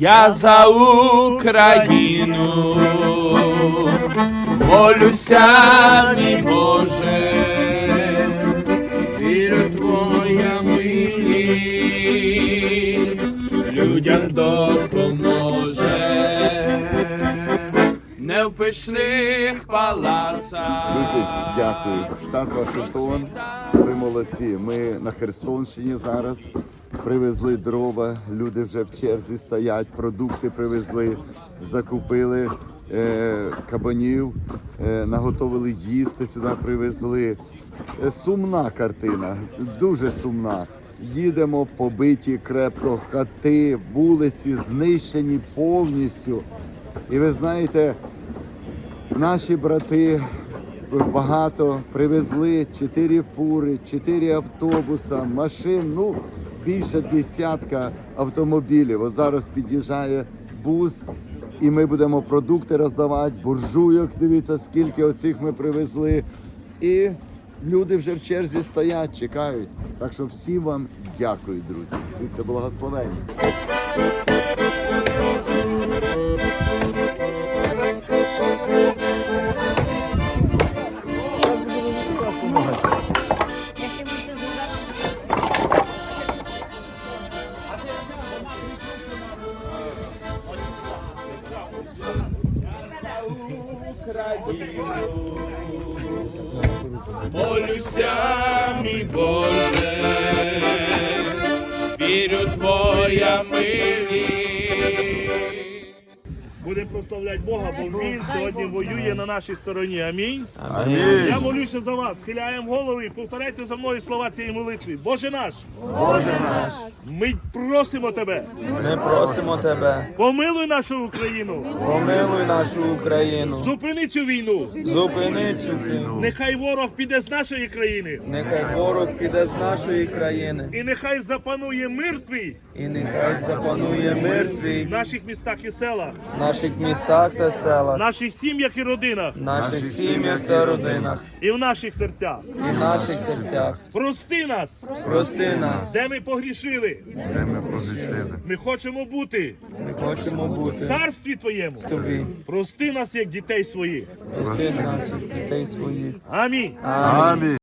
Я за Україну молюся, мій Боже, вірю в Твоя милість людям допоможе. Не в пишних палацах. Друзі, дякую. Штат Вашингтон. Ви молодці. Ми на Херсонщині зараз привезли дрова. Люди вже в черзі стоять, продукти привезли, закупили е, кабанів, е, наготовили їсти, сюди привезли. Е, Сумна картина, дуже сумна. Їдемо побиті крепко, хати, вулиці знищені повністю. І ви знаєте, Наші брати багато привезли чотири фури, чотири автобуса, машин. Ну більше десятка автомобілів. Ось зараз під'їжджає бус, і ми будемо продукти роздавати, буржуйок. Дивіться, скільки оцих ми привезли. І люди вже в черзі стоять, чекають. Так що всім вам дякую, друзі. Будьте благословені. Молюся, мій Боже, вірю Твоя милість. Будемо прославляти Бога, бо Він сьогодні воює на нашій стороні. Амінь. Амінь. Я молюся за вас. Схиляємо голови і повторяйте за мною слова цієї молитви. Боже наш, Боже наш, ми просимо тебе, Ми просимо тебе, помилуй нашу Україну, помилуй нашу Україну, зупини цю війну. зупини цю війну. Нехай ворог піде з нашої країни, Нехай ворог піде з нашої країни, і нехай запанує мир твій і нехай запанує мир твій в наших містах і селах, наших містах та в селах, наших сім'ях і родинах, в наших сім'ях та родинах, і в наших серцях. і в наших серцях. Прости нас, Прости нас, де ми погрішили. де ми погрішили. Ми хочемо бути ми хочемо в бути царстві твоєму. тобі. Прости нас як дітей своїх. Прости нас, дітей своїх. Амінь. Амінь.